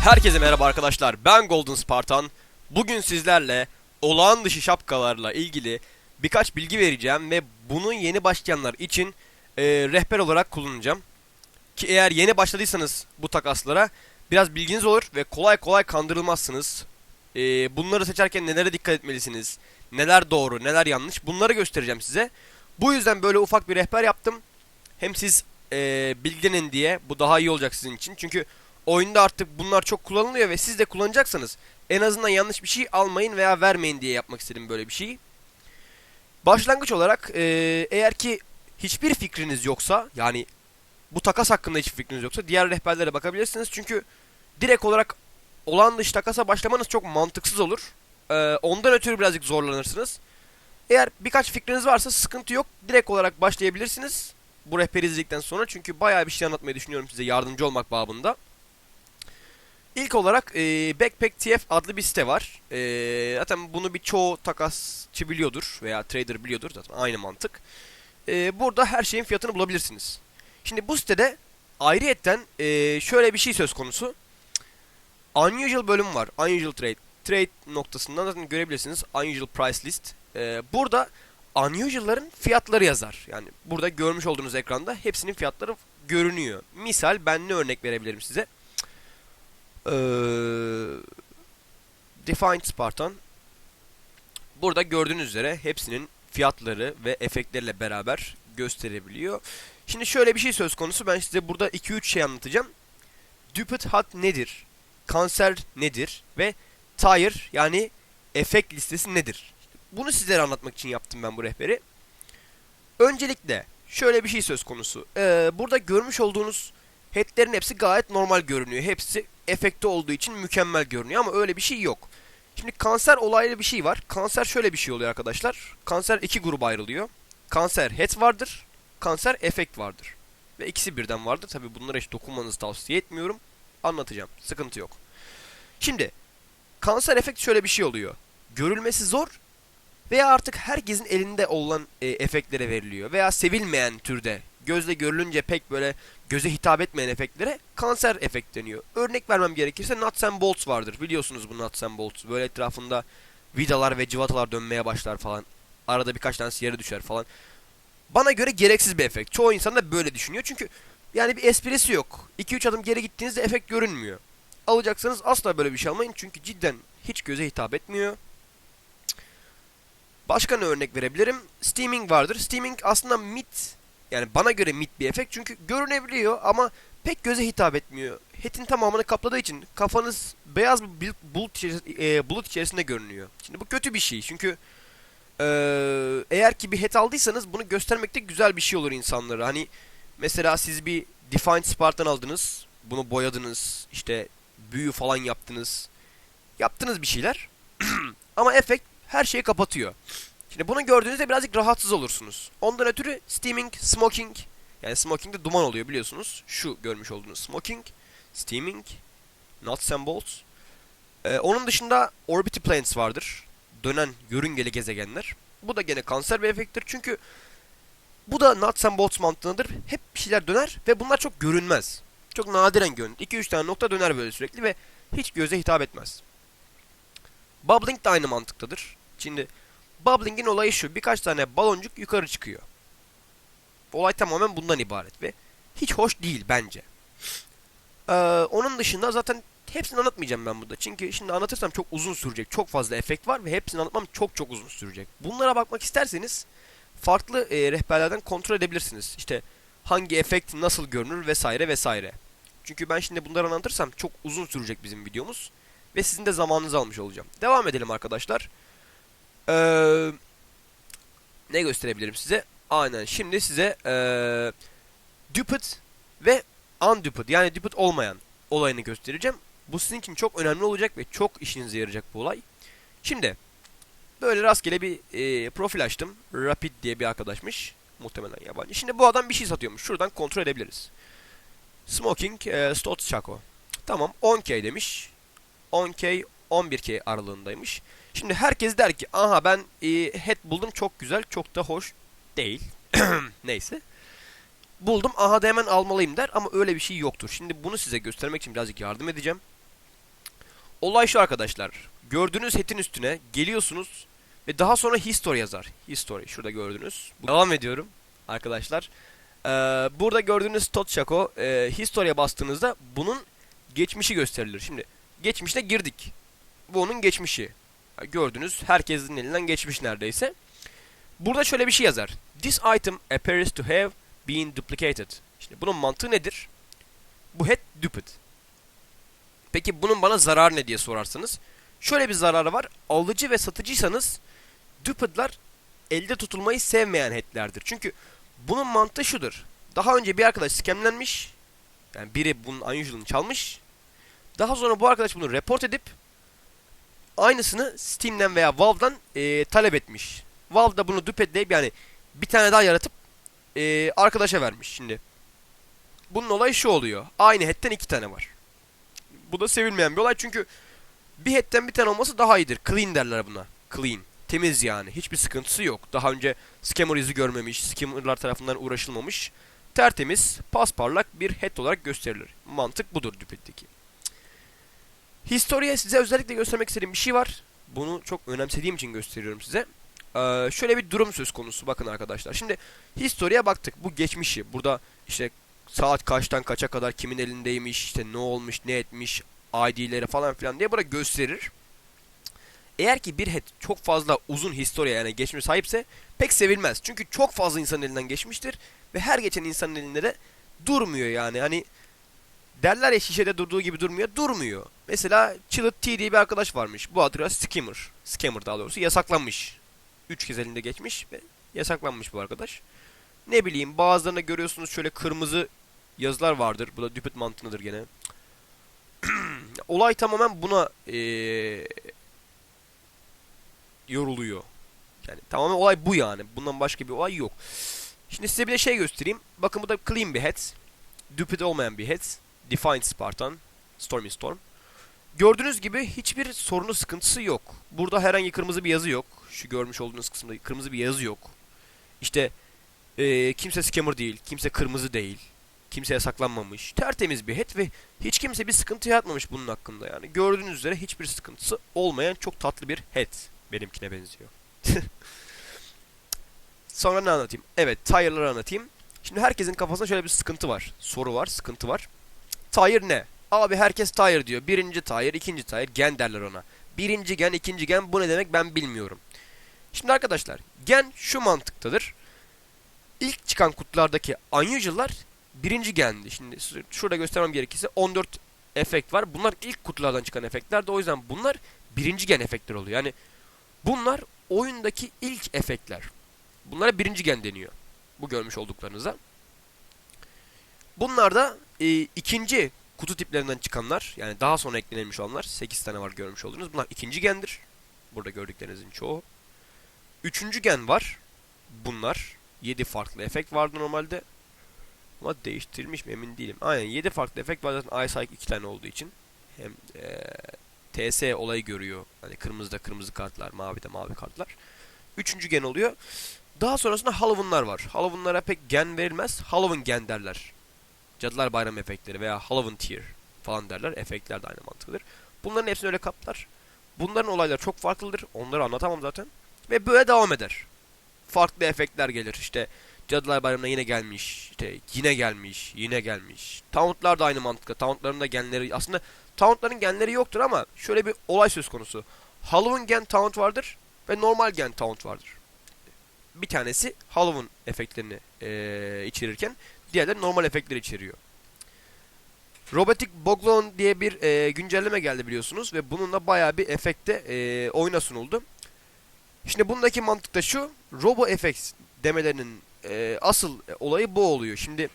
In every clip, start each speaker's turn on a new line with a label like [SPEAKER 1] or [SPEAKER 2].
[SPEAKER 1] Herkese merhaba arkadaşlar. Ben Golden Spartan. Bugün sizlerle olağan dışı şapkalarla ilgili birkaç bilgi vereceğim ve bunu yeni başlayanlar için e, rehber olarak kullanacağım. Ki eğer yeni başladıysanız bu takaslara biraz bilginiz olur ve kolay kolay kandırılmazsınız. E, bunları seçerken nelere dikkat etmelisiniz? Neler doğru, neler yanlış bunları göstereceğim size. Bu yüzden böyle ufak bir rehber yaptım. Hem siz e, bilgilenin diye bu daha iyi olacak sizin için. Çünkü oyunda artık bunlar çok kullanılıyor ve siz de kullanacaksanız en azından yanlış bir şey almayın veya vermeyin diye yapmak istedim böyle bir şeyi. Başlangıç olarak e, eğer ki hiçbir fikriniz yoksa yani bu takas hakkında hiçbir fikriniz yoksa diğer rehberlere bakabilirsiniz. Çünkü direkt olarak olan dışı takasa başlamanız çok mantıksız olur. E, ondan ötürü birazcık zorlanırsınız. Eğer birkaç fikriniz varsa sıkıntı yok. Direkt olarak başlayabilirsiniz. Bu rehberi izledikten sonra çünkü bayağı bir şey anlatmayı düşünüyorum size yardımcı olmak babında. İlk olarak e, Backpack TF adlı bir site var. E, zaten bunu birçoğu takasçı biliyordur veya trader biliyordur zaten aynı mantık. E, burada her şeyin fiyatını bulabilirsiniz. Şimdi bu sitede ayrıyetten e, şöyle bir şey söz konusu. Unusual bölüm var. Unusual Trade. Trade noktasından zaten görebilirsiniz. Unusual Price List. E, burada Unusual'ların fiyatları yazar. Yani burada görmüş olduğunuz ekranda hepsinin fiyatları görünüyor. Misal ben ne örnek verebilirim size? Ee, Defined Spartan. Burada gördüğünüz üzere hepsinin fiyatları ve efektleriyle beraber gösterebiliyor. Şimdi şöyle bir şey söz konusu. Ben size burada 2-3 şey anlatacağım. Duped Hat nedir? Kanser nedir? Ve Tire yani efekt listesi nedir? Bunu sizlere anlatmak için yaptım ben bu rehberi. Öncelikle şöyle bir şey söz konusu. Ee, burada görmüş olduğunuz headlerin hepsi gayet normal görünüyor. Hepsi efekte olduğu için mükemmel görünüyor ama öyle bir şey yok. Şimdi kanser olaylı bir şey var. Kanser şöyle bir şey oluyor arkadaşlar. Kanser iki gruba ayrılıyor. Kanser head vardır. Kanser efekt vardır. Ve ikisi birden vardır. Tabi bunlara hiç dokunmanızı tavsiye etmiyorum. Anlatacağım. Sıkıntı yok. Şimdi kanser efekt şöyle bir şey oluyor. Görülmesi zor veya artık herkesin elinde olan e, efektlere veriliyor. Veya sevilmeyen türde gözle görülünce pek böyle göze hitap etmeyen efektlere kanser efekt deniyor. Örnek vermem gerekirse nuts and bolts vardır. Biliyorsunuz bu nuts and bolts. Böyle etrafında vidalar ve cıvatalar dönmeye başlar falan. Arada birkaç tanesi yere düşer falan. Bana göre gereksiz bir efekt. Çoğu insan da böyle düşünüyor. Çünkü yani bir esprisi yok. 2-3 adım geri gittiğinizde efekt görünmüyor. Alacaksanız asla böyle bir şey almayın. Çünkü cidden hiç göze hitap etmiyor. Başka ne örnek verebilirim? Steaming vardır. Steaming aslında mid yani bana göre mid bir efekt çünkü görünebiliyor ama pek göze hitap etmiyor. Hetin tamamını kapladığı için kafanız beyaz bir bulut, içerisinde, e, bulut içerisinde görünüyor. Şimdi bu kötü bir şey çünkü e, eğer ki bir het aldıysanız bunu göstermekte güzel bir şey olur insanlara. Hani mesela siz bir Defined Spartan aldınız, bunu boyadınız, işte büyü falan yaptınız, yaptınız bir şeyler ama efekt her şeyi kapatıyor. Şimdi bunu gördüğünüzde birazcık rahatsız olursunuz. Ondan ötürü steaming, smoking yani smoking de duman oluyor biliyorsunuz. Şu görmüş olduğunuz smoking, steaming, nuts and bolts. Ee, onun dışında orbity planets vardır. Dönen yörüngeli gezegenler. Bu da gene kanser bir efekttir çünkü bu da nuts and bolts mantığıdır. Hep bir şeyler döner ve bunlar çok görünmez. Çok nadiren görünür. 2-3 tane nokta döner böyle sürekli ve hiç göze hitap etmez. Bubbling de aynı mantıktadır. Şimdi Bubbling'in olayı şu. Birkaç tane baloncuk yukarı çıkıyor. Olay tamamen bundan ibaret ve hiç hoş değil bence. Ee, onun dışında zaten hepsini anlatmayacağım ben burada. Çünkü şimdi anlatırsam çok uzun sürecek. Çok fazla efekt var ve hepsini anlatmam çok çok uzun sürecek. Bunlara bakmak isterseniz farklı e, rehberlerden kontrol edebilirsiniz. İşte hangi efekt nasıl görünür vesaire vesaire. Çünkü ben şimdi bunları anlatırsam çok uzun sürecek bizim videomuz. Ve sizin de zamanınızı almış olacağım. Devam edelim arkadaşlar. Ee, ne gösterebilirim size? Aynen şimdi size ee, duped ve unduped yani duped olmayan olayını göstereceğim. Bu sizin için çok önemli olacak ve çok işinize yarayacak bu olay. Şimdi böyle rastgele bir e, profil açtım. Rapid diye bir arkadaşmış. Muhtemelen yabancı. Şimdi bu adam bir şey satıyormuş. Şuradan kontrol edebiliriz. Smoking e, Stott Chaco. Tamam 10k demiş. 10k 11k aralığındaymış. Şimdi herkes der ki aha ben e, head buldum çok güzel çok da hoş değil. Neyse. Buldum aha da hemen almalıyım der ama öyle bir şey yoktur. Şimdi bunu size göstermek için birazcık yardım edeceğim. olay şu arkadaşlar. Gördüğünüz hetin üstüne geliyorsunuz ve daha sonra history yazar. History şurada gördünüz. Devam ediyorum arkadaşlar. Ee, burada gördüğünüz Tot Shaco e, history'e bastığınızda bunun geçmişi gösterilir. Şimdi geçmişte girdik. Bu onun geçmişi. Gördünüz herkesin elinden geçmiş neredeyse. Burada şöyle bir şey yazar. This item appears to have been duplicated. Şimdi bunun mantığı nedir? Bu head duped. Peki bunun bana zararı ne diye sorarsanız. Şöyle bir zararı var. Alıcı ve satıcıysanız duped'lar elde tutulmayı sevmeyen head'lerdir. Çünkü bunun mantığı şudur. Daha önce bir arkadaş scamlenmiş. Yani biri bunun unusual'ını çalmış. Daha sonra bu arkadaş bunu report edip aynısını Steam'den veya Valve'dan e, talep etmiş. Valve da bunu dupetleyip yani bir tane daha yaratıp e, arkadaşa vermiş. Şimdi bunun olayı şu oluyor. Aynı head'ten iki tane var. Bu da sevilmeyen bir olay çünkü bir head'ten bir tane olması daha iyidir. Clean derler buna. Clean. Temiz yani. Hiçbir sıkıntısı yok. Daha önce scammer izi görmemiş, scammerlar tarafından uğraşılmamış. Tertemiz, pasparlak bir head olarak gösterilir. Mantık budur Dupet'teki. Historia'ya size özellikle göstermek istediğim bir şey var. Bunu çok önemsediğim için gösteriyorum size. Ee, şöyle bir durum söz konusu bakın arkadaşlar. Şimdi Historia'ya baktık. Bu geçmişi. Burada işte saat kaçtan kaça kadar kimin elindeymiş, işte ne olmuş, ne etmiş, ID'leri falan filan diye burada gösterir. Eğer ki bir head çok fazla uzun historia yani geçmiş sahipse pek sevilmez. Çünkü çok fazla insanın elinden geçmiştir ve her geçen insanın elinde de durmuyor yani. Hani derler ya şişede durduğu gibi durmuyor. Durmuyor. Mesela Chillet T diye bir arkadaş varmış. Bu adı Skimmer. Scammer daha doğrusu yasaklanmış. 3 kez elinde geçmiş ve yasaklanmış bu arkadaş. Ne bileyim bazılarında görüyorsunuz şöyle kırmızı yazılar vardır. Bu da Dupit mantığıdır gene. Olay tamamen buna ee, yoruluyor. Yani tamamen olay bu yani. Bundan başka bir olay yok. Şimdi size bir de şey göstereyim. Bakın bu da clean bir head. Dupit olmayan bir head. Defiant Spartan. Stormy Storm. Gördüğünüz gibi hiçbir sorunu sıkıntısı yok. Burada herhangi kırmızı bir yazı yok. Şu görmüş olduğunuz kısımda kırmızı bir yazı yok. İşte ee, kimse scammer değil. Kimse kırmızı değil. Kimse yasaklanmamış. Tertemiz bir head ve hiç kimse bir sıkıntı yaratmamış bunun hakkında yani. Gördüğünüz üzere hiçbir sıkıntısı olmayan çok tatlı bir head. Benimkine benziyor. Sonra ne anlatayım? Evet, tire'ları anlatayım. Şimdi herkesin kafasında şöyle bir sıkıntı var. Soru var, sıkıntı var. Tire ne? Abi herkes tire diyor. Birinci tire, ikinci tire, gen derler ona. Birinci gen, ikinci gen bu ne demek ben bilmiyorum. Şimdi arkadaşlar, gen şu mantıktadır. İlk çıkan kutulardaki unusual'lar birinci gendi. Şimdi şurada göstermem gerekirse 14 efekt var. Bunlar ilk kutulardan çıkan efektler de o yüzden bunlar birinci gen efektler oluyor. Yani bunlar oyundaki ilk efektler. Bunlara birinci gen deniyor. Bu görmüş olduklarınıza. Bunlar da e, ikinci kutu tiplerinden çıkanlar. Yani daha sonra eklenilmiş olanlar. 8 tane var görmüş olduğunuz. Bunlar ikinci gendir. Burada gördüklerinizin çoğu. Üçüncü gen var. Bunlar. 7 farklı efekt vardı normalde. Ama değiştirilmiş mi emin değilim. Aynen 7 farklı efekt var zaten iSight 2 tane olduğu için. Hem e, TS olayı görüyor. Hani kırmızıda kırmızı kartlar, mavide mavi kartlar. Üçüncü gen oluyor. Daha sonrasında Halloween'lar var. Halloween'lara pek gen verilmez. Halloween gen derler. Cadılar Bayramı efektleri veya Halloween tier falan derler. Efektler de aynı mantıklıdır. Bunların hepsini öyle kaplar. Bunların olayları çok farklıdır. Onları anlatamam zaten. Ve böyle devam eder. Farklı efektler gelir. İşte Cadılar Bayramı'na yine gelmiş. İşte yine gelmiş. Yine gelmiş. Tauntlar da aynı mantıkla. Tauntların da genleri aslında Tauntların genleri yoktur ama şöyle bir olay söz konusu. Halloween gen taunt vardır ve normal gen taunt vardır. Bir tanesi Halloween efektlerini ee, içerirken diğerleri normal efektleri içeriyor. Robotic Boglon diye bir e, güncelleme geldi biliyorsunuz ve bununla bayağı bir efekte e, oyuna sunuldu. Şimdi bundaki mantık da şu. Robo Effects demelerinin e, asıl olayı bu oluyor. Şimdi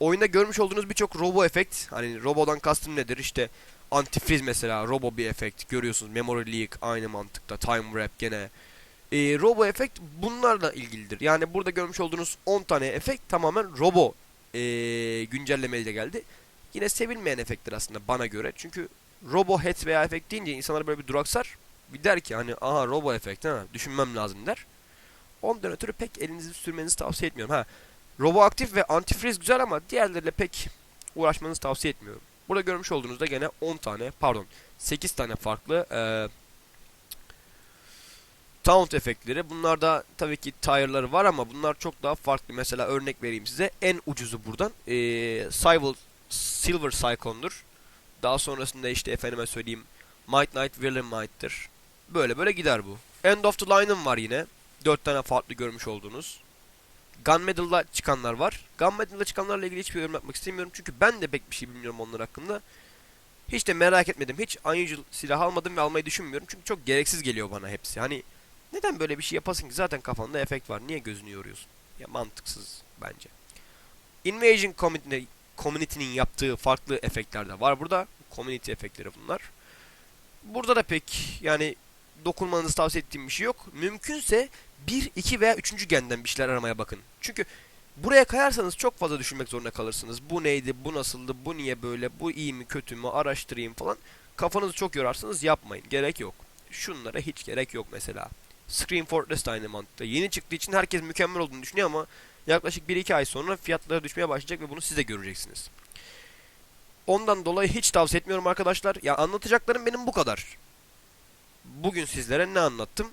[SPEAKER 1] oyunda görmüş olduğunuz birçok robo efekt hani robodan kastım nedir işte antifriz mesela robo bir efekt görüyorsunuz memory leak aynı mantıkta time wrap gene e, robo efekt bunlarla ilgilidir yani burada görmüş olduğunuz 10 tane efekt tamamen robo e, güncellemeyle geldi. Yine sevilmeyen efektler aslında bana göre. Çünkü robo head veya efekt deyince insanlar böyle bir duraksar. Bir der ki hani aha robo efekt ha düşünmem lazım. der. Ondan ötürü pek elinizi sürmenizi tavsiye etmiyorum. Ha Robo aktif ve antifriz güzel ama diğerleriyle pek uğraşmanızı tavsiye etmiyorum. Burada görmüş olduğunuzda gene 10 tane pardon 8 tane farklı eee Taunt efektleri. Bunlarda tabii ki tire'ları var ama bunlar çok daha farklı. Mesela örnek vereyim size. En ucuzu buradan eee Silver, Silver Cyclone'dur. Daha sonrasında işte efendime söyleyeyim Might Knight Villain Might'tır. Böyle böyle gider bu. End of the Line'ım var yine. 4 tane farklı görmüş olduğunuz. Gunmetal'da çıkanlar var. Gunmetal'da çıkanlarla ilgili hiçbir yorum yapmak istemiyorum. Çünkü ben de pek bir şey bilmiyorum onlar hakkında. Hiç de merak etmedim. Hiç unusual silah almadım ve almayı düşünmüyorum. Çünkü çok gereksiz geliyor bana hepsi. Hani neden böyle bir şey yapasın ki? Zaten kafanda efekt var. Niye gözünü yoruyorsun? Ya mantıksız bence. Invasion Community- Community'nin yaptığı farklı efektler de var burada. Community efektleri bunlar. Burada da pek yani dokunmanızı tavsiye ettiğim bir şey yok. Mümkünse 1, 2 veya 3. genden bir şeyler aramaya bakın. Çünkü buraya kayarsanız çok fazla düşünmek zorunda kalırsınız. Bu neydi, bu nasıldı, bu niye böyle, bu iyi mi, kötü mü, araştırayım falan. Kafanızı çok yorarsınız yapmayın. Gerek yok. Şunlara hiç gerek yok mesela. Scream Fortress de aynı mantıkta. Yeni çıktığı için herkes mükemmel olduğunu düşünüyor ama yaklaşık 1-2 ay sonra fiyatları düşmeye başlayacak ve bunu siz de göreceksiniz. Ondan dolayı hiç tavsiye etmiyorum arkadaşlar. Ya anlatacaklarım benim bu kadar. Bugün sizlere ne anlattım?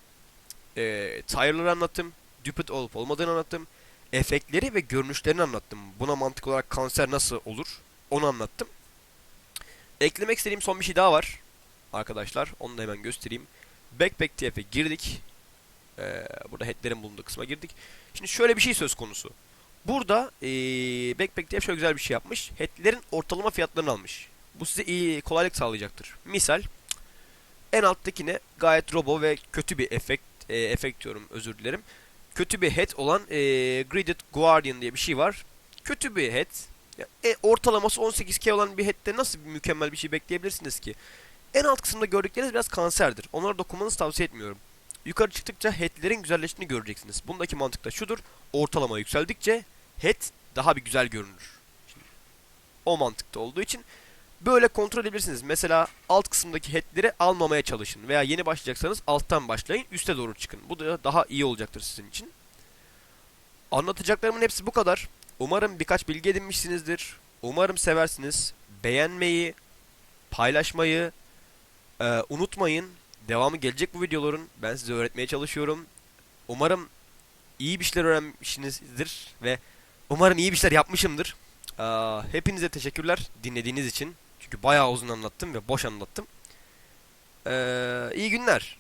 [SPEAKER 1] Ee, tire'ları anlattım. Duplicate olup olmadığını anlattım. Efektleri ve görünüşlerini anlattım. Buna mantık olarak kanser nasıl olur? Onu anlattım. Eklemek istediğim son bir şey daha var. Arkadaşlar onu da hemen göstereyim. Backpack TF'e girdik. Ee, burada headlerin bulunduğu kısma girdik. Şimdi şöyle bir şey söz konusu. Burada ee, Backpack TF şöyle güzel bir şey yapmış. Headlerin ortalama fiyatlarını almış. Bu size iyi kolaylık sağlayacaktır. Misal en alttakine gayet robo ve kötü bir efekt e, efekt diyorum özür dilerim. Kötü bir head olan e, Graded Guardian diye bir şey var. Kötü bir head. Ya, e, ortalaması 18k olan bir head'de nasıl bir mükemmel bir şey bekleyebilirsiniz ki? En alt kısımda gördükleriniz biraz kanserdir. Onlara dokunmanızı tavsiye etmiyorum. Yukarı çıktıkça headlerin güzelleştiğini göreceksiniz. Bundaki mantık da şudur. Ortalama yükseldikçe head daha bir güzel görünür. Şimdi, o mantıkta olduğu için böyle kontrol edebilirsiniz. Mesela alt kısımdaki headleri almamaya çalışın. Veya yeni başlayacaksanız alttan başlayın. Üste doğru çıkın. Bu da daha iyi olacaktır sizin için. Anlatacaklarımın hepsi bu kadar. Umarım birkaç bilgi edinmişsinizdir. Umarım seversiniz. Beğenmeyi, paylaşmayı e, unutmayın. Devamı gelecek bu videoların. Ben size öğretmeye çalışıyorum. Umarım iyi bir şeyler öğrenmişsinizdir ve umarım iyi bir şeyler yapmışımdır. Aa, hepinize teşekkürler dinlediğiniz için. Çünkü bayağı uzun anlattım ve boş anlattım. Ee, iyi günler.